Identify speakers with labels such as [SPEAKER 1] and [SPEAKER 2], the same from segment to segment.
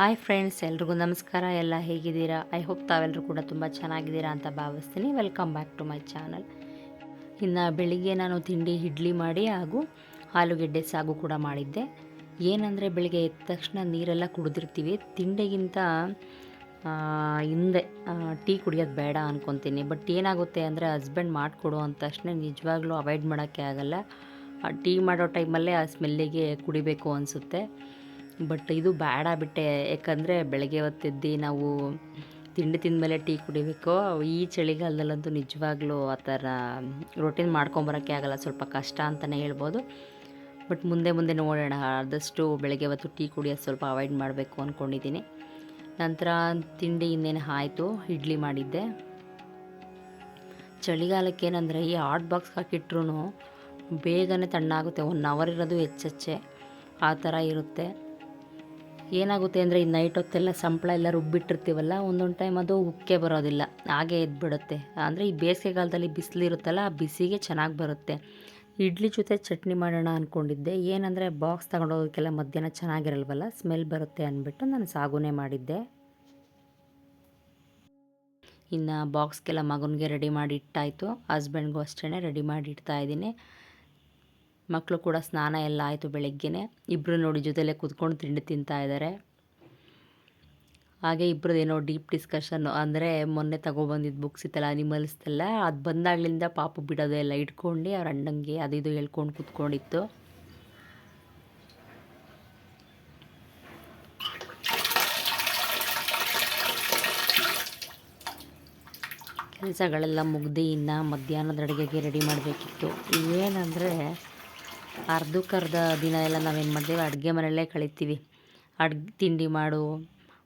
[SPEAKER 1] Hi friends ಎಲ್ರಿಗೂ ನಮಸ್ಕಾರ. ಎಲ್ಲ ಹೇಗಿದ್ದೀರಾ? ಐ ಹೋಪ್ ತಾವೆಲ್ಲರೂ ಕೂಡ ತುಂಬ ಚೆನ್ನಾಗಿದ್ದೀರಾ ಅಂತ ಭಾವಿಸ್ತೀನಿ. Welcome back to my channel ಇನ್ನು ಬೆಳಿಗ್ಗೆ ನಾನು ತಿಂಡಿ, ಇಡ್ಲಿ ಮಾಡಿ ಹಾಗೂ ಆಲೂಗೆಡ್ಡೆ ಸಾಗು ಕೂಡ ಮಾಡಿದ್ದೆ. ಏನಂದರೆ ಬೆಳಿಗ್ಗೆ ಎದ್ದ ತಕ್ಷಣ ನೀರೆಲ್ಲ ಕುಡಿದಿರ್ತೀವಿ. ತಿಂಡಿಗಿಂತ ಹಿಂದೆ ಟೀ ಕುಡಿಯೋದು ಬೇಡ ಅನ್ಕೊತೀನಿ. ಬಟ್ ಏನಾಗುತ್ತೆ ಅಂದರೆ ಹಸ್ಬೆಂಡ್ ಮಾಡಿಕೊಡು ಅಂದ ತಕ್ಷಣ ನಿಜವಾಗ್ಲೂ ಅವಾಯ್ಡ್ ಮಾಡೋಕ್ಕೆ ಆಗಲ್ಲ. ಟೀ ಮಾಡೋ ಟೈಮಲ್ಲೇ ಆ ಸ್ಮೆಲ್ಲಿಗೆ ಕುಡಿಬೇಕು ಅನಿಸುತ್ತೆ. ಬಟ್ ಇದು ಬೇಡ ಬಿಟ್ಟೆ. ಯಾಕಂದರೆ ಬೆಳಗ್ಗೆ ಹೊತ್ತೆದ್ದು ನಾವು ತಿಂಡಿ ತಿಂದಮೇಲೆ ಟೀ ಕುಡಿಬೇಕು. ಈ ಚಳಿಗಾಲದಲ್ಲಂತೂ ನಿಜವಾಗ್ಲೂ ಆ ಥರ ರೊಟೀನ್ ಮಾಡ್ಕೊಂಬರೋಕ್ಕೆ ಆಗಲ್ಲ. ಸ್ವಲ್ಪ ಕಷ್ಟ ಅಂತಲೇ ಹೇಳ್ಬೋದು. ಬಟ್ ಮುಂದೆ ಮುಂದೆ ನೋಡೋಣ. ಆದಷ್ಟು ಬೆಳಗ್ಗೆ ಹೊತ್ತು ಟೀ ಕುಡಿಯೋದು ಸ್ವಲ್ಪ ಅವಾಯ್ಡ್ ಮಾಡಬೇಕು ಅಂದ್ಕೊಂಡಿದ್ದೀನಿ ನಂತರ ತಿಂಡಿ ಇನ್ನೇನು ಆಯಿತು? ಇಡ್ಲಿ ಮಾಡಿದ್ದೆ. ಚಳಿಗಾಲಕ್ಕೆ ಏನಂದರೆ ಈ ಹಾಟ್ ಬಾಕ್ಸ್ ಹಾಕಿಟ್ರು ಬೇಗನೆ ತಣ್ಣಾಗುತ್ತೆ. ಒನ್ ಅವರ್ ಇರೋದು ಹೆಚ್ಚೆಚ್ಚೆ ಆ ಥರ ಇರುತ್ತೆ. ಏನಾಗುತ್ತೆ ಅಂದರೆ ಈ ನೈಟ್ ಹೊತ್ತೆಲ್ಲ ಸಂಪಳ ಎಲ್ಲ ರುಬ್ಬಿಟ್ಟಿರ್ತೀವಲ್ಲ, ಒಂದೊಂದು ಟೈಮ್ ಅದು ಉಕ್ಕೆ ಬರೋದಿಲ್ಲ, ಹಾಗೆ ಎದ್ಬಿಡುತ್ತೆ. ಅಂದರೆ ಈ ಬೇಸಿಗೆಗಾಲದಲ್ಲಿ ಬಿಸಿಲು ಇರುತ್ತಲ್ಲ, ಆ ಬಿಸಿಗೆ ಚೆನ್ನಾಗಿ ಬರುತ್ತೆ. ಇಡ್ಲಿ ಜೊತೆ ಚಟ್ನಿ ಮಾಡೋಣ ಅಂದ್ಕೊಂಡಿದ್ದೆ ಏನಂದರೆ ಬಾಕ್ಸ್ ತಗೊಂಡೋಗೋಕ್ಕೆಲ್ಲ ಮಧ್ಯಾಹ್ನ ಚೆನ್ನಾಗಿರಲ್ವಲ್ಲ ಸ್ಮೆಲ್ ಬರುತ್ತೆ ಅಂದ್ಬಿಟ್ಟು ನಾನು ಸಾಗುನೇ ಮಾಡಿದ್ದೆ. ಇನ್ನು ಬಾಕ್ಸ್ಗೆಲ್ಲ ಮಗನಿಗೆ ರೆಡಿ ಮಾಡಿ ಇಟ್ಟಾಯಿತು ಹಸ್ಬೆಂಡ್ಗೂ ಅಷ್ಟೇ ರೆಡಿ ಮಾಡಿ ಇಡ್ತಾ ಇದ್ದೀನಿ. ಮಕ್ಕಳು ಕೂಡ ಸ್ನಾನ ಎಲ್ಲ ಆಯಿತು ಬೆಳಗ್ಗೆನೆ. ಇಬ್ಬರು ನೋಡಿ ಜೊತೆಲೇ ಕೂತ್ಕೊಂಡು ತಿಂಡಿ ತಿಂತಾ ಇದ್ದಾರೆ ಹಾಗೆ ಏನೋ ಡೀಪ್ ಡಿಸ್ಕಷನ್ನು ಅಂದರೆ ಮೊನ್ನೆ ತಗೊಬಂದಿದ್ದು ಬುಕ್ಸ್ ಇತ್ತಲ್ಲ ಅನಿಮಲ್ಸ್ದೆಲ್ಲ ಅದು ಬಂದಾಗಲಿಂದ ಪಾಪ ಬಿಡೋದು ಎಲ್ಲ ಇಟ್ಕೊಂಡು ಅವ್ರ ಅಣ್ಣಂಗೆ ಅದು ಇದು ಹೇಳ್ಕೊಂಡು ಕೂತ್ಕೊಂಡಿತ್ತು. ಕೆಲಸಗಳೆಲ್ಲ ಮುಗ್ದು ಇನ್ನು ಮಧ್ಯಾಹ್ನದ ಅಡುಗೆಗೆ ರೆಡಿ ಮಾಡಬೇಕಿತ್ತು. ಏನಂದರೆ ಅರ್ಧಕ್ಕರ್ಧ ದಿನ ಎಲ್ಲ ನಾವೇನು ಮಾಡ್ತೀವಿ? ಅಡುಗೆ ಮನೆಯಲ್ಲೇ ಕಳಿತೀವಿ. ಅಡ್ಗೆ ತಿಂಡಿ ಮಾಡು,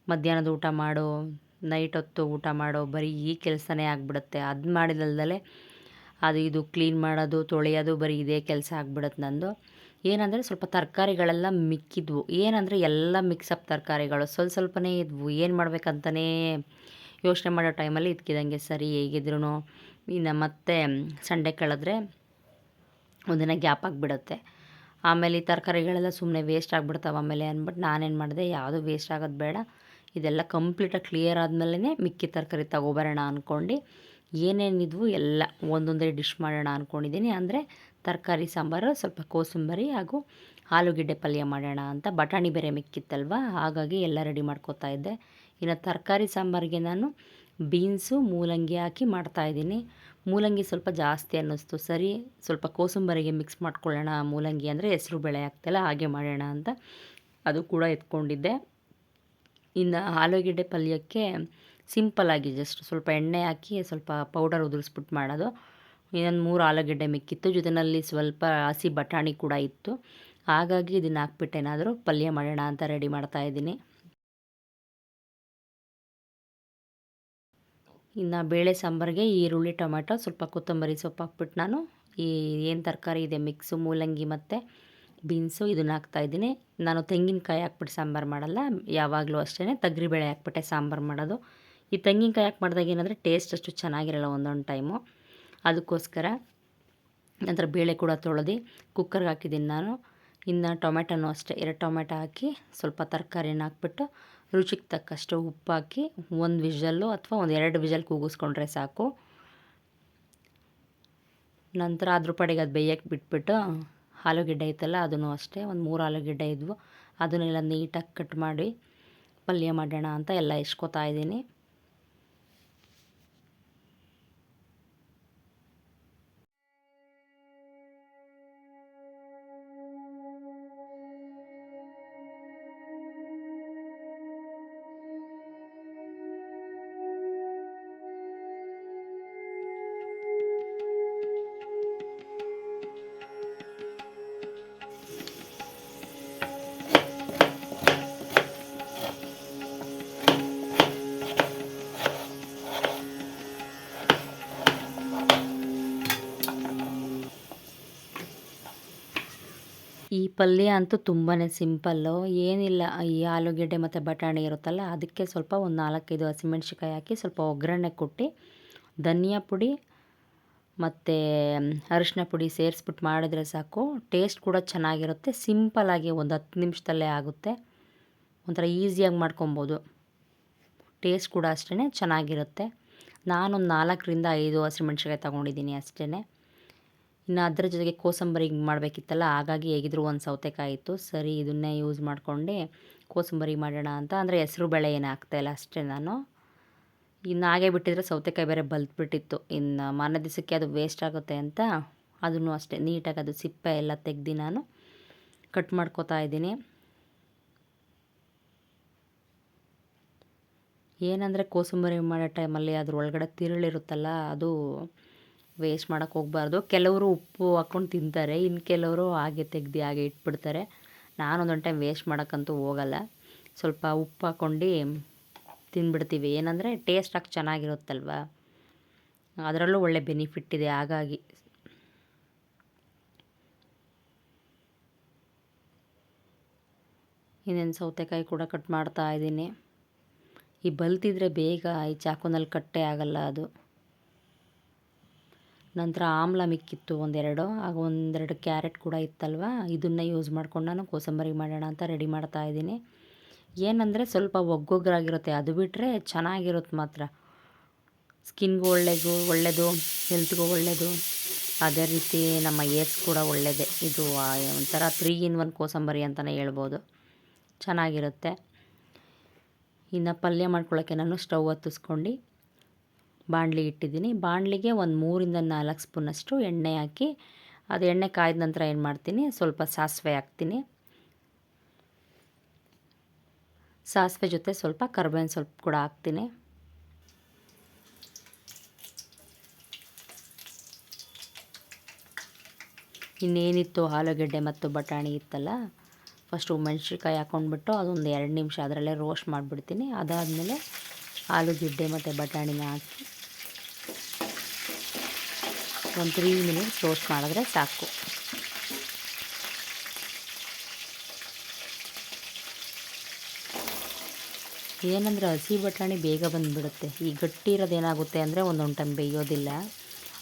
[SPEAKER 1] ಮಧ್ಯಾಹ್ನದ ಊಟ ಮಾಡು ನೈಟ್ ಹೊತ್ತು ಊಟ ಮಾಡೋ, ಬರೀ ಈ ಕೆಲಸನೇ ಆಗಿಬಿಡುತ್ತೆ. ಅದು ಮಾಡಿದಲ್ದಲೇ ಅದು ಇದು ಕ್ಲೀನ್ ಮಾಡೋದು, ತೊಳೆಯೋದು ಬರೀ ಇದೇ ಕೆಲಸ ಆಗಿಬಿಡುತ್ತೆ ನಂದು. ಏನಂದರೆ ಸ್ವಲ್ಪ ತರಕಾರಿಗಳೆಲ್ಲ ಮಿಕ್ಕಿದ್ವು. ಏನಂದರೆ ಎಲ್ಲ ಮಿಕ್ಸಪ್ ತರಕಾರಿಗಳು. ಸ್ವಲ್ಪ ಸ್ವಲ್ಪನೇ ಇದ್ವು. ಏನು ಮಾಡಬೇಕಂತಲೇ ಯೋಚನೆ ಮಾಡೋ ಟೈಮಲ್ಲಿ ಇದ್ಕಿದಂಗೆ ಸರಿ ಹೇಗಿದ್ರು ಇನ್ನು ಮತ್ತೆ ಸಂಡೆ ಕಳೆದ್ರೆ ಒಂದಿನ ಗ್ಯಾಪ್ ಆಗಿಬಿಡುತ್ತೆ. ಆಮೇಲೆ ಈ ತರಕಾರಿಗಳೆಲ್ಲ ಸುಮ್ಮನೆ ವೇಸ್ಟ್ ಆಗಿಬಿಡ್ತಾವೆ ಆಮೇಲೆ ಅಂದ್ಬಿಟ್ಟು ನಾನೇನು ಮಾಡಿದೆ, ಯಾವುದು ವೇಸ್ಟ್ ಆಗೋದು ಬೇಡ. ಇದೆಲ್ಲ ಕಂಪ್ಲೀಟಾಗಿ ಕ್ಲಿಯರ್ ಆದಮೇಲೆ ಮಿಕ್ಕಿ ತರಕಾರಿ ತಗೋಬರೋಣ ಅಂದ್ಕೊಂಡು ಏನೇನಿದ್ವು ಎಲ್ಲ ಒಂದೊಂದೇ ಡಿಶ್ ಮಾಡೋಣ ಅಂದ್ಕೊಂಡಿದ್ದೀನಿ ಅಂದರೆ ತರಕಾರಿ ಸಾಂಬಾರು, ಸ್ವಲ್ಪ ಕೋಸಂಬರಿ ಹಾಗೂ ಆಲೂಗೆಡ್ಡೆ ಪಲ್ಯ ಮಾಡೋಣ ಅಂತ. ಬಟಾಣಿ ಬೇರೆ ಮಿಕ್ಕಿತ್ತಲ್ವ, ಹಾಗಾಗಿ ಎಲ್ಲ ರೆಡಿ ಮಾಡ್ಕೋತಾ ಇದ್ದೆ. ಇನ್ನು ತರಕಾರಿ ಸಾಂಬಾರಿಗೆ ನಾನು ಬೀನ್ಸು ಮೂಲಂಗಿ ಹಾಕಿ ಮಾಡ್ತಾಯಿದ್ದೀನಿ ಮೂಲಂಗಿ ಸ್ವಲ್ಪ ಜಾಸ್ತಿ ಅನ್ನಿಸ್ತು. ಸರಿ, ಸ್ವಲ್ಪ ಕೋಸಂಬರಿಗೆ ಮಿಕ್ಸ್ ಮಾಡ್ಕೊಳ್ಳೋಣ. ಮೂಲಂಗಿ ಅಂದರೆ ಹೆಸರು ಬೇಳೆ ಆಗ್ತಲ್ಲ, ಹಾಗೆ ಮಾಡೋಣ ಅಂತ ಅದು ಕೂಡ ಎತ್ಕೊಂಡಿದ್ದೆ. ಇನ್ನು ಆಲೂಗೆಡ್ಡೆ ಪಲ್ಯಕ್ಕೆ ಸಿಂಪಲ್ಲಾಗಿ ಜಸ್ಟ್ ಸ್ವಲ್ಪ ಎಣ್ಣೆ ಹಾಕಿ ಸ್ವಲ್ಪ ಪೌಡರ್ ಉದುರಿಸ್ಬಿಟ್ಟು ಮಾಡೋದು. ಇನ್ನೊಂದು ಮೂರು ಆಲೂಗೆಡ್ಡೆ ಮಿಕ್ಕಿತ್ತು. ಜೊತೆಯಲ್ಲಿ ಸ್ವಲ್ಪ ಹಸಿ ಬಟಾಣಿ ಕೂಡ ಇತ್ತು. ಹಾಗಾಗಿ ಇದನ್ನು ಹಾಕ್ಬಿಟ್ಟೇನಾದರೂ ಪಲ್ಯ ಮಾಡೋಣ ಅಂತ ರೆಡಿ ಮಾಡ್ತಾಯಿದ್ದೀನಿ ಇನ್ನು ಬೇಳೆ ಸಾಂಬಾರಿಗೆ ಈರುಳ್ಳಿ ಟೊಮೆಟೊ ಸ್ವಲ್ಪ ಕೊತ್ತಂಬರಿ ಸೊಪ್ಪು ಹಾಕ್ಬಿಟ್ಟು ನಾನು. ಈ ಏನು ತರಕಾರಿ ಇದೆ, ಮಿಕ್ಸು, ಮೂಲಂಗಿ ಮತ್ತು ಬೀನ್ಸು ಇದನ್ನ ಹಾಕ್ತಾಯಿದ್ದೀನಿ ನಾನು ತೆಂಗಿನಕಾಯಿ ಹಾಕ್ಬಿಟ್ಟು ಸಾಂಬಾರು ಮಾಡಲ್ಲ, ಯಾವಾಗಲೂ ಅಷ್ಟೇ ಬೇಳೆ ಹಾಕ್ಬಿಟ್ಟೆ ಸಾಂಬಾರು ಮಾಡೋದು. ಈ ತೆಂಗಿನಕಾಯಿ ಹಾಕಿ ಮಾಡಿದಾಗ ಏನಂದರೆ ಟೇಸ್ಟ್ ಅಷ್ಟು ಚೆನ್ನಾಗಿರಲ್ಲ ಒಂದೊಂದು ಟೈಮು ಅದಕ್ಕೋಸ್ಕರ ನಂತರ ಬೇಳೆ ಕೂಡ ತೊಳೆದು ಕುಕ್ಕರ್ಗೆ ಹಾಕಿದ್ದೀನಿ ನಾನು. ಇನ್ನು ಟೊಮೆಟೊನೂ ಅಷ್ಟೇ. ಎರಡು ಟೊಮೆಟೊ ಹಾಕಿ ಸ್ವಲ್ಪ ತರಕಾರಿನ ಹಾಕ್ಬಿಟ್ಟು ರುಚಿಗೆ ತಕ್ಕಷ್ಟು ಉಪ್ಪು ಹಾಕಿ ಒಂದು ವಿಷಲ್ಲು ಅಥವಾ ಒಂದು ಎರಡು ವಿಷಲ್ ಕೂಗಿಸ್ಕೊಂಡ್ರೆ ಸಾಕು. ನಂತರ ಅದ್ರ ಪಡೆಗೆ ಅದು ಬೇಯಕ್ಕೆ ಬಿಟ್ಬಿಟ್ಟು ಆಲೂಗೆಡ್ಡೆ ಐತಲ್ಲ, ಅದನ್ನು ಅಷ್ಟೇ, ಒಂದು ಮೂರು ಆಲೂಗೆಡ್ಡೆ ಇದ್ವು. ಅದನ್ನೆಲ್ಲ ನೀಟಾಗಿ ಕಟ್ ಮಾಡಿ ಪಲ್ಯ ಮಾಡೋಣ ಅಂತ ಎಲ್ಲ ಇಸ್ಕೊತಾ ಇದ್ದೀನಿ. ಪಲ್ಯ ಅಂತೂ ತುಂಬಾ ಸಿಂಪಲ್ಲು. ಏನಿಲ್ಲ, ಈ ಆಲೂಗೆಡ್ಡೆ ಮತ್ತು ಬಟಾಣಿ ಇರುತ್ತಲ್ಲ, ಅದಕ್ಕೆ ಸ್ವಲ್ಪ ಒಂದು ನಾಲ್ಕೈದು ಹಸಿಮೆಣ್ಸಿಕಾಯಿ ಹಾಕಿ ಸ್ವಲ್ಪ ಒಗ್ಗರಣೆ ಕೊಟ್ಟು, ಧನಿಯಾ ಪುಡಿ ಮತ್ತು ಅರಿಶಿನ ಪುಡಿ ಸೇರಿಸ್ಬಿಟ್ಟು ಮಾಡಿದ್ರೆ ಸಾಕು. ಟೇಸ್ಟ್ ಕೂಡ ಚೆನ್ನಾಗಿರುತ್ತೆ ಸಿಂಪಲ್ಲಾಗಿ ಒಂದು ಹತ್ತು ನಿಮಿಷದಲ್ಲೇ ಆಗುತ್ತೆ. ಒಂಥರ ಈಸಿಯಾಗಿ ಮಾಡ್ಕೊಬೋದು. ಟೇಸ್ಟ್ ಕೂಡ ಅಷ್ಟೇ ಚೆನ್ನಾಗಿರುತ್ತೆ. ನಾನೊಂದು ನಾಲ್ಕರಿಂದ ಐದು ಹಸಿಮೆಣ್ಸಿಕಾಯಿ ತೊಗೊಂಡಿದ್ದೀನಿ ಅಷ್ಟೇ ಇನ್ನು ಅದರ ಜೊತೆಗೆ ಕೋಸಂಬರಿ ಮಾಡಬೇಕಿತ್ತಲ್ಲ, ಹಾಗಾಗಿ ಹೇಗಿದ್ರು ಒಂದು ಸೌತೆಕಾಯಿ ಇತ್ತು. ಸರಿ, ಇದನ್ನೇ ಯೂಸ್ ಮಾಡಿಕೊಂಡೆ. ಕೋಸಂಬರಿ ಮಾಡೋಣ ಅಂತ, ಅಂದರೆ ಹೆಸ್ರು ಬೇಳೆ ಏನು ಹಾಕ್ತಾಯಿಲ್ಲ ಅಷ್ಟೇ ನಾನು. ಇನ್ನು ಹಾಗೆ ಬಿಟ್ಟಿದ್ರೆ ಸೌತೆಕಾಯಿ ಬೇರೆ ಬಲ್ತ್ಬಿಟ್ಟಿತ್ತು. ಇನ್ನು ಮಾರನೇ ದಿವಸಕ್ಕೆ ಅದು ವೇಸ್ಟ್ ಆಗುತ್ತೆ ಅಂತ ಅದನ್ನು ಅಷ್ಟೇ, ನೀಟಾಗಿ ಅದು ಸಿಪ್ಪೆ ಎಲ್ಲ ತೆಗ್ದು ನಾನು ಕಟ್ ಮಾಡ್ಕೋತಾ ಇದ್ದೀನಿ. ಏನಂದರೆ ಕೋಸಂಬರಿ ಮಾಡೋ ಟೈಮಲ್ಲಿ ಅದ್ರ ಒಳಗಡೆ ತಿರುಳಿರುತ್ತಲ್ಲ, ಅದು ವೇಸ್ಟ್ ಮಾಡೋಕ್ಕೆ ಹೋಗ್ಬಾರ್ದು. ಕೆಲವರು ಉಪ್ಪು ಹಾಕ್ಕೊಂಡು ತಿಂತಾರೆ ಇನ್ನು ಕೆಲವರು ಹಾಗೆ ತೆಗ್ದು ಹಾಗೆ ಇಟ್ಬಿಡ್ತಾರೆ. ನಾನೊಂದೊಂದು ಟೈಮ್ ವೇಸ್ಟ್ ಮಾಡೋಕ್ಕಂತೂ ಹೋಗಲ್ಲ. ಸ್ವಲ್ಪ ಉಪ್ಪು ಹಾಕ್ಕೊಂಡು ತಿಂದ್ಬಿಡ್ತೀವಿ ಏನಂದರೆ ಟೇಸ್ಟಾಗಿ ಚೆನ್ನಾಗಿರುತ್ತಲ್ವ? ಅದರಲ್ಲೂ ಒಳ್ಳೆ ಬೆನಿಫಿಟ್ ಇದೆ, ಹಾಗಾಗಿ. ಇನ್ನೇನು ಸೌತೆಕಾಯಿ ಕೂಡ ಕಟ್ ಮಾಡ್ತಾ ಇದ್ದೀನಿ. ಈ ಬಲ್ತಿದ್ರೆ ಬೇಗ ಈ ಚಾಕುನಲ್ಲಿ ಕಟ್ಟೆ ಆಗಲ್ಲ ಅದು. ನಂತರ ಆಮ್ಲ ಮಿಕ್ಕಿತ್ತು ಒಂದೆರಡು, ಆಗ ಒಂದೆರಡು ಕ್ಯಾರೆಟ್ ಕೂಡ ಇತ್ತಲ್ವ? ಇದನ್ನು ಯೂಸ್ ಮಾಡ್ಕೊಂಡು ನಾನು ಕೋಸಂಬರಿ ಮಾಡೋಣ ಅಂತ ರೆಡಿ ಮಾಡ್ತಾ ಇದ್ದೀನಿ. ಏನಂದರೆ ಸ್ವಲ್ಪ ಒಗ್ಗೊಗ್ರಾಗಿರುತ್ತೆ, ಅದು ಬಿಟ್ಟರೆ ಚೆನ್ನಾಗಿರುತ್ತೆ ಮಾತ್ರ. ಸ್ಕಿನ್ಗೂ ಒಳ್ಳೆಗೂ ಒಳ್ಳೆಯದು ಹೆಲ್ತ್ಗೂ ಒಳ್ಳೆಯದು ಅದೇ ರೀತಿ ನಮ್ಮ ಏರ್ಸ್ ಕೂಡ ಒಳ್ಳೆಯದೇ ಇದು ಒಂಥರ ತ್ರೀ ಇನ್ ಒನ್ ಕೋಸಂಬರಿ ಅಂತಲೇ ಹೇಳ್ಬೋದು. ಚೆನ್ನಾಗಿರುತ್ತೆ. ಇನ್ನು ಪಲ್ಯ ಮಾಡ್ಕೊಳ್ಳೋಕ್ಕೆ ನಾನು ಸ್ಟವ್ ಹತ್ತಿಸ್ಕೊಂಡು ಬಾಣಲಿ ಇಟ್ಟಿದ್ದೀನಿ. ಬಾಣಲಿಗೆ ಒಂದು ಮೂರಿಂದ ನಾಲ್ಕು ಸ್ಪೂನಷ್ಟು ಎಣ್ಣೆ ಹಾಕಿ, ಅದು ಎಣ್ಣೆ ಕಾಯ್ದ ನಂತರ ಏನು ಮಾಡ್ತೀನಿ, ಸ್ವಲ್ಪ ಸಾಸಿವೆ ಹಾಕ್ತೀನಿ. ಸಾಸಿವೆ ಜೊತೆ ಸ್ವಲ್ಪ ಕರ್ಬೇವಿನ ಸ್ವಲ್ಪ ಕೂಡ ಹಾಕ್ತೀನಿ. ಇನ್ನೇನಿತ್ತು ಆಲೂಗೆಡ್ಡೆ ಮತ್ತು ಬಟಾಣಿ ಇತ್ತಲ್ಲ, ಫಸ್ಟು ಮೆಣಸಿನ್ಕಾಯಿ ಹಾಕ್ಕೊಂಡ್ಬಿಟ್ಟು ಅದೊಂದು ಎರಡು ನಿಮಿಷ ಅದರಲ್ಲೇ ರೋಸ್ಟ್ ಮಾಡಿಬಿಡ್ತೀನಿ. ಅದಾದಮೇಲೆ ಆಲೂಗೆಡ್ಡೆ ಮತ್ತು ಬಟಾಣಿನ ಹಾಕಿ ಒಂದು ತ್ರೀ ಮಿನಿಟ್ಸ್ ರೋಸ್ಟ್ ಮಾಡಿದ್ರೆ ಸಾಕು. ಏನಂದರೆ ಹಸಿ ಬಟಾಣಿ ಬೇಗ ಬಂದುಬಿಡುತ್ತೆ. ಈ ಗಟ್ಟಿ ಇರೋದು ಏನಾಗುತ್ತೆ ಅಂದರೆ ಒಂದೊಂದು ಟೈಮ್ ಬೇಯೋದಿಲ್ಲ.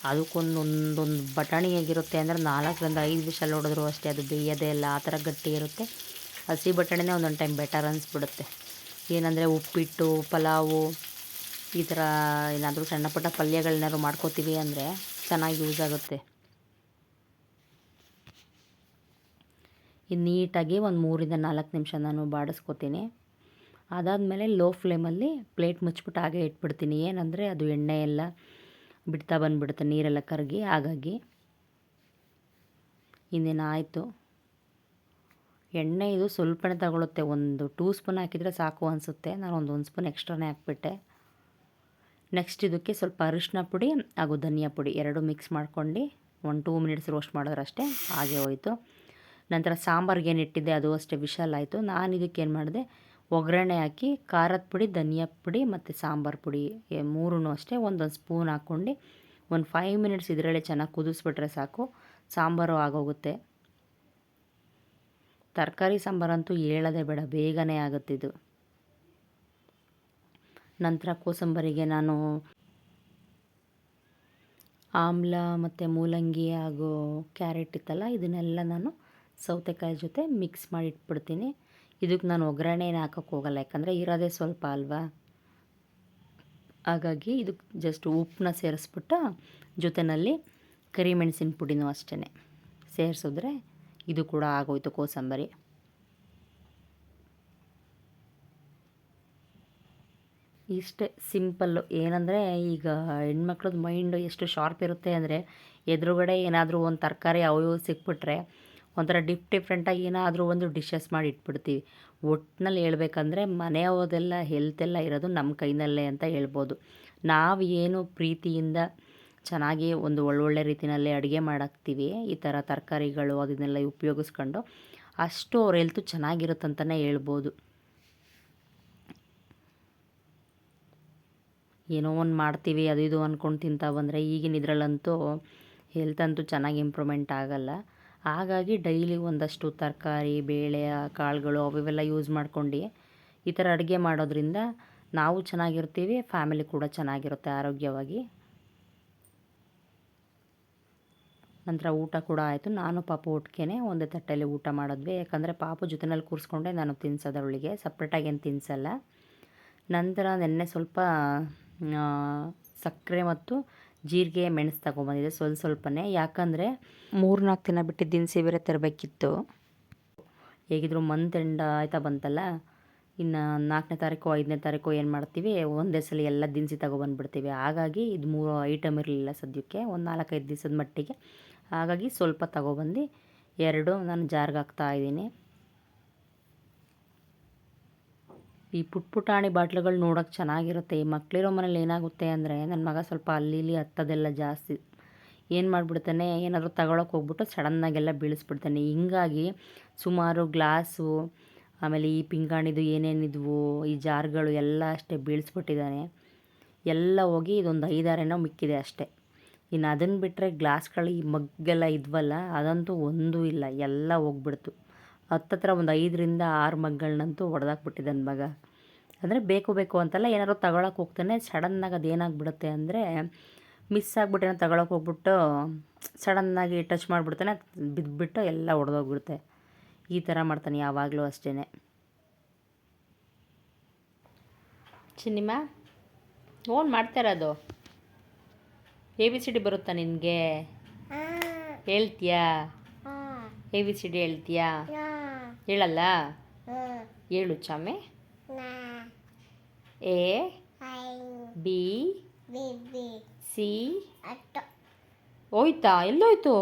[SPEAKER 1] ಅದಕ್ಕೊಂದು ಒಂದೊಂದು ಬಟಾಣಿ ಹೇಗಿರುತ್ತೆ ಅಂದರೆ ನಾಲ್ಕರಿಂದ ಐದು ವಿಷಲ್ ಹೊಡೆದ್ರು ಅಷ್ಟೇ, ಅದು ಬೇಯೋದೇ ಇಲ್ಲ. ಆ ಥರ ಗಟ್ಟಿ ಇರುತ್ತೆ. ಹಸಿ ಬಟಾಣಿನೇ ಒಂದೊಂದು ಟೈಮ್ ಬೆಟರ್ ಅನಿಸ್ಬಿಡುತ್ತೆ. ಏನಂದರೆ ಉಪ್ಪಿಟ್ಟು, ಪಲಾವು, ಈ ಥರ ಏನಾದರೂ ಸಣ್ಣ ಪುಟ್ಟ ಪಲ್ಯಗಳನ್ನಾದ್ರು ಮಾಡ್ಕೋತೀವಿ ಅಂದರೆ ಚೆನ್ನಾಗಿ ಯೂಸ್ ಆಗುತ್ತೆ. ಇದು ನೀಟಾಗಿ ಒಂದು ಮೂರಿಂದ ನಾಲ್ಕು ನಿಮಿಷ ನಾನು ಬಾಡಿಸ್ಕೊತೀನಿ. ಅದಾದಮೇಲೆ ಲೋ ಫ್ಲೇಮಲ್ಲಿ ಪ್ಲೇಟ್ ಮುಚ್ಚಿಬಿಟ್ಟು ಹಾಗೆ ಇಟ್ಬಿಡ್ತೀನಿ. ಏನಂದರೆ ಅದು ಎಣ್ಣೆ ಎಲ್ಲ ಬಿಡ್ತಾ ಬಂದುಬಿಡುತ್ತೆ, ನೀರೆಲ್ಲ ಕರಗಿ. ಹಾಗಾಗಿ ಇನ್ನೇನು ಆಯಿತು? ಎಣ್ಣೆ ಇದು ಸ್ವಲ್ಪನೇ ತಗೊಳುತ್ತೆ. ಒಂದು ಟೂ ಸ್ಪೂನ್ ಹಾಕಿದರೆ ಸಾಕು ಅನಿಸುತ್ತೆ. ನಾನು ಒಂದು ಒಂದು ಸ್ಪೂನ್ ಎಕ್ಸ್ಟ್ರಾನೇ ಹಾಕ್ಬಿಟ್ಟೆ. ನೆಕ್ಸ್ಟ್ ಇದಕ್ಕೆ ಸ್ವಲ್ಪ ಅರಿಶಿನ ಪುಡಿ ಹಾಗೂ ಧನಿಯಾ ಪುಡಿ ಎರಡು ಮಿಕ್ಸ್ ಮಾಡ್ಕೊಂಡು ಒಂದು ಟೂ ಮಿನಿಟ್ಸ್ ರೋಸ್ಟ್ ಮಾಡಿದ್ರೆ ಅಷ್ಟೇ ಹಾಗೆ ಹೋಯಿತು. ನಂತರ ಸಾಂಬಾರ್ಗೆ ಏನಿಟ್ಟಿದ್ದೆ ಅದು ಅಷ್ಟೇ ವಿಶಾಲ ಆಯಿತು. ನಾನು ಇದಕ್ಕೆ ಏನು ಮಾಡಿದೆ, ಒಗ್ಗರಣೆ ಹಾಕಿ ಖಾರದ ಪುಡಿ, ಧನಿಯಾ ಪುಡಿ ಮತ್ತು ಸಾಂಬಾರು ಪುಡಿ ಮೂರೂ ಅಷ್ಟೇ ಒಂದೊಂದು ಸ್ಪೂನ್ ಹಾಕ್ಕೊಂಡು ಒಂದು ಫೈವ್ ಮಿನಿಟ್ಸ್ ಇದರಲ್ಲೇ ಚೆನ್ನಾಗಿ ಕುದಿಸ್ಬಿಟ್ರೆ ಸಾಕು, ಸಾಂಬಾರು ಆಗೋಗುತ್ತೆ. ತರಕಾರಿ ಸಾಂಬಾರಂತೂ ಹೇಳೋದೇ ಬೇಡ, ಬೇಗನೆ ಆಗುತ್ತಿದ್ದು ನಂತರ ಕೋಸಂಬರಿಗೆ ನಾನು ಆಮ್ಲ ಮತ್ತು ಮೂಲಂಗಿ ಹಾಗೂ ಕ್ಯಾರೆಟ್ ಇತ್ತಲ್ಲ, ಇದನ್ನೆಲ್ಲ ನಾನು ಸೌತೆಕಾಯಿ ಜೊತೆ ಮಿಕ್ಸ್ ಮಾಡಿ ಇಟ್ಬಿಡ್ತೀನಿ ಇದಕ್ಕೆ ನಾನು ಒಗ್ಗರಣೆ ಹಾಕೋಕ್ಕೆ ಹೋಗಲ್ಲ, ಯಾಕಂದರೆ ಇರೋದೇ ಸ್ವಲ್ಪ ಅಲ್ವಾ? ಹಾಗಾಗಿ ಇದಕ್ಕೆ ಜಸ್ಟ್ ಉಪ್ಪನ್ನ ಸೇರಿಸ್ಬಿಟ್ಟು ಜೊತೆಯಲ್ಲಿ ಕರಿಮೆಣಸಿನ ಪುಡಿನೂ ಅಷ್ಟೇ ಸೇರಿಸಿದ್ರೆ ಇದು ಕೂಡ ಆಗೋಯ್ತು ಕೋಸಂಬರಿ. ಇಷ್ಟೇ ಸಿಂಪಲ್ಲು. ಏನಂದರೆ ಈಗ ಹೆಣ್ಮಕ್ಳದ್ದು ಮೈಂಡು ಎಷ್ಟು ಶಾರ್ಪ್ ಇರುತ್ತೆ ಅಂದರೆ ಎದುರುಗಡೆ ಏನಾದರೂ ಒಂದು ತರಕಾರಿ ಅವು ಸಿಕ್ಬಿಟ್ರೆ ಒಂಥರ ಡಿಫ್ ಡಿಫ್ರೆಂಟಾಗಿ ಏನಾದರೂ ಒಂದು ಡಿಶಸ್ ಮಾಡಿ ಇಟ್ಬಿಡ್ತೀವಿ. ಒಟ್ಟಿನಲ್ಲಿ ಹೇಳ್ಬೇಕಂದ್ರೆ ಮನೆಯವದೆಲ್ಲ ಹೆಲ್ತೆಲ್ಲ ಇರೋದು ನಮ್ಮ ಕೈನಲ್ಲೇ ಅಂತ ಹೇಳ್ಬೋದು. ನಾವು ಏನು ಪ್ರೀತಿಯಿಂದ ಚೆನ್ನಾಗಿ ಒಂದು ಒಳ್ಳೊಳ್ಳೆ ರೀತಿಯಲ್ಲಿ ಅಡುಗೆ ಮಾಡಾಕ್ತೀವಿ, ಈ ಥರ ತರಕಾರಿಗಳು ಅದನ್ನೆಲ್ಲ ಉಪಯೋಗಿಸ್ಕೊಂಡು ಅಷ್ಟು ಅವ್ರ ಹೆಲ್ತು ಚೆನ್ನಾಗಿರುತ್ತಂತಲೇ ಹೇಳ್ಬೋದು. ಏನೋ ಒಂದು ಮಾಡ್ತೀವಿ, ಅದು ಇದು ಅಂದ್ಕೊಂಡು ತಿಂತಾ ಬಂದರೆ ಈಗಿನ ಇದರಲ್ಲಂತೂ ಹೆಲ್ತ್ ಅಂತೂ ಚೆನ್ನಾಗಿ ಇಂಪ್ರೂವ್ಮೆಂಟ್ ಆಗಲ್ಲ. ಹಾಗಾಗಿ ಡೈಲಿ ಒಂದಷ್ಟು ತರಕಾರಿ, ಬೇಳೆ, ಕಾಳುಗಳು ಅವೆಲ್ಲ ಯೂಸ್ ಮಾಡ್ಕೊಂಡು ಈ ಥರ ಅಡುಗೆ ಮಾಡೋದ್ರಿಂದ ನಾವು ಚೆನ್ನಾಗಿರ್ತೀವಿ, ಫ್ಯಾಮಿಲಿ ಕೂಡ ಚೆನ್ನಾಗಿರುತ್ತೆ ಆರೋಗ್ಯವಾಗಿ. ನಂತರ ಊಟ ಕೂಡ ಆಯಿತು. ನಾನು ಪಾಪ ಒಟ್ಟಿಗೆ ಒಂದೇ ತಟ್ಟೆಯಲ್ಲಿ ಊಟ ಮಾಡಿದ್ವಿ. ಯಾಕಂದರೆ ಪಾಪು ಜೊತೆನಲ್ಲಿ ಕೂರಿಸ್ಕೊಂಡೆ ನಾನು ತಿನ್ಸೋದು ಅವಳಿಗೆ. ಸಪ್ರೇಟಾಗಿ ಏನು ತಿನ್ಸಲ್ಲ. ನಂತರ ನೆನ್ನೆ ಸ್ವಲ್ಪ ಸಕ್ಕರೆ ಮತ್ತು ಜೀರಿಗೆ ಮೆಣಸು ತಗೊಂಬಂದಿದ್ದೆ ಸ್ವಲ್ಪ ಸ್ವಲ್ಪನೇ. ಯಾಕಂದರೆ ಮೂರು ನಾಲ್ಕು ದಿನ ಬಿಟ್ಟು ದಿನಸಿ ಬೇರೆ ತರಬೇಕಿತ್ತು. ಹೇಗಿದ್ರು ಮಂತ್ ಎಂಡ್ ಆಯ್ತಾ ಬಂತಲ್ಲ ಇನ್ನು ನಾಲ್ಕನೇ ತಾರೀಕು ಐದನೇ ತಾರೀಕು ಏನು ಮಾಡ್ತೀವಿ ಒಂದೇ ಸಲ ಎಲ್ಲ ದಿನಸಿ ತಗೊಬಂದ್ಬಿಡ್ತೀವಿ. ಹಾಗಾಗಿ ಇದು ಮೂರು ಐಟಮ್ ಇರಲಿಲ್ಲ ಸದ್ಯಕ್ಕೆ ಒಂದು ನಾಲ್ಕೈದು ದಿವಸದ ಮಟ್ಟಿಗೆ. ಹಾಗಾಗಿ ಸ್ವಲ್ಪ ತಗೊಬಂದು ಎರಡು ನಾನು ಜಾರ್ಗೆ ಹಾಕ್ತಾ ಇದ್ದೀನಿ. ಈ ಪುಟ್ ಪುಟಾಣಿ ಬಾಟ್ಲುಗಳು ನೋಡೋಕ್ಕೆ ಚೆನ್ನಾಗಿರುತ್ತೆ. ಈ ಮಕ್ಕಳಿರೋ ಮನೇಲಿ ಏನಾಗುತ್ತೆ ಅಂದರೆ ನನ್ನ ಮಗ ಸ್ವಲ್ಪ ಅಲ್ಲಿ ಇಲ್ಲಿ ಹತ್ತದೆಲ್ಲ ಜಾಸ್ತಿ ಏನು ಮಾಡಿಬಿಡ್ತಾನೆ, ಏನಾದರೂ ತಗೊಳಕ್ಕೆ ಹೋಗ್ಬಿಟ್ಟು ಸಡನ್ನಾಗೆಲ್ಲ ಬೀಳಿಸ್ಬಿಡ್ತಾನೆ. ಹಿಂಗಾಗಿ ಸುಮಾರು ಗ್ಲಾಸು, ಆಮೇಲೆ ಈ ಪಿಂಗಾಣಿದು ಏನೇನಿದ್ವು, ಈ ಜಾರ್ಗಳು ಎಲ್ಲ ಅಷ್ಟೇ ಬೀಳಿಸ್ಬಿಟ್ಟಿದ್ದಾನೆ. ಎಲ್ಲ ಹೋಗಿ ಇದೊಂದು ಐದಾರೇನೋ ಮಿಕ್ಕಿದೆ ಅಷ್ಟೇ. ಇನ್ನು ಅದನ್ನು ಬಿಟ್ಟರೆ ಗ್ಲಾಸ್ಗಳು ಈ ಮಗ್ಗೆಲ್ಲ ಇದ್ವಲ್ಲ, ಅದಂತೂ ಒಂದೂ ಇಲ್ಲ, ಎಲ್ಲ ಹೋಗ್ಬಿಡ್ತು. ಹತ್ತತ್ರ ಒಂದು ಐದರಿಂದ ಆರು ಮಗ್ಗಳನ್ನಂತೂ ಹೊಡೆದಾಕ್ಬಿಟ್ಟಿದ್ದಾನೆ ಮಗ. ಅಂದರೆ ಬೇಕು ಬೇಕು ಅಂತಲ್ಲ ಏನಾದ್ರು ತಗೊಳಕ್ಕೆ ಹೋಗ್ತಾನೆ ಸಡನ್ನಾಗಿ ಅದು ಏನಾಗ್ಬಿಡುತ್ತೆ ಅಂದರೆ ಮಿಸ್ ಆಗಿಬಿಟ್ಟೇನೋ ತಗೊಳಕ್ಕೆ ಹೋಗ್ಬಿಟ್ಟು ಸಡನ್ನಾಗಿ ಟಚ್ ಮಾಡಿಬಿಡ್ತಾನೆ ಬಿದ್ದುಬಿಟ್ಟು ಎಲ್ಲ ಒಡೆದೋಗ್ಬಿಡುತ್ತೆ. ಈ ಥರ ಮಾಡ್ತಾನೆ ಯಾವಾಗಲೂ ಅಷ್ಟೇ ಚಿನ್ನಿಮ್ಮ ಓನ್ ಮಾಡ್ತಾರದು ಎ ಬಿ ಸಿ ಡಿ ಬರುತ್ತಾ ನಿನಗೆ? ಹೇಳ್ತೀಯಾ? ಎ ಬಿ ಸಿ ಡಿ ಹೇಳ್ತೀಯಾ? ಹೇಳಲ್ಲ? ಹೇಳು ಚಾಮೆ. ಎ. ಬಿ. ಸಿ. ಹೋಯ್ತಾ? ಎಲ್ಲೋಯ್ತು?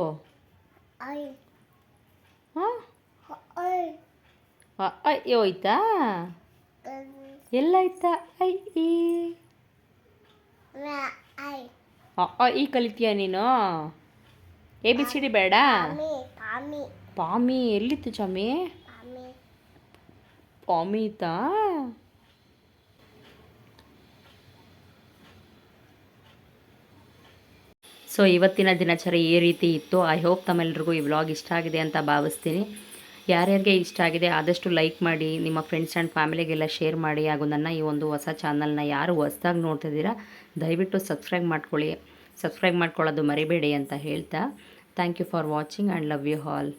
[SPEAKER 1] ಹೋಯ್ತಾ? ಎಲ್ಲಾಯ್ತಾ? ಐ ಈ ಅ, ಈ ಕಲಿತೀಯ ನೀನು? ಎ ಬಿ ಸಿ ಡಿ ಬೇಡ? ಪಾಮಿ. ಎಲ್ಲಿತ್ತು ಚಾಮಿ? ಇತ್ತಾ ಸೊ ಇವತ್ತಿನ ದಿನಚರಿ ಈ ರೀತಿ ಇತ್ತು. ಐ ಹೋಪ್ ತಮ್ಮೆಲ್ರಿಗೂ ಈ ವ್ಲಾಗ್ ಇಷ್ಟ ಆಗಿದೆ ಅಂತ ಭಾವಿಸ್ತೀನಿ. ಯಾರ್ಯಾರಿಗೆ ಇಷ್ಟ ಆಗಿದೆ, ಆದಷ್ಟು ಲೈಕ್ ಮಾಡಿ, ನಿಮ್ಮ ಫ್ರೆಂಡ್ಸ್ ಆ್ಯಂಡ್ ಫ್ಯಾಮಿಲಿಗೆಲ್ಲ ಶೇರ್ ಮಾಡಿ, ಹಾಗೂ ನನ್ನ ಈ ಒಂದು ಹೊಸ ಚಾನಲ್ನ ಯಾರು ಹೊಸ್ದಾಗಿ ನೋಡ್ತಿದ್ದೀರಾ, ದಯವಿಟ್ಟು ಸಬ್ಸ್ಕ್ರೈಬ್ ಮಾಡ್ಕೊಳ್ಳಿ. ಸಬ್ಸ್ಕ್ರೈಬ್ ಮಾಡ್ಕೊಳ್ಳೋದು ಮರಿಬೇಡಿ ಅಂತ ಹೇಳ್ತಾ. Thank you for watching and love you all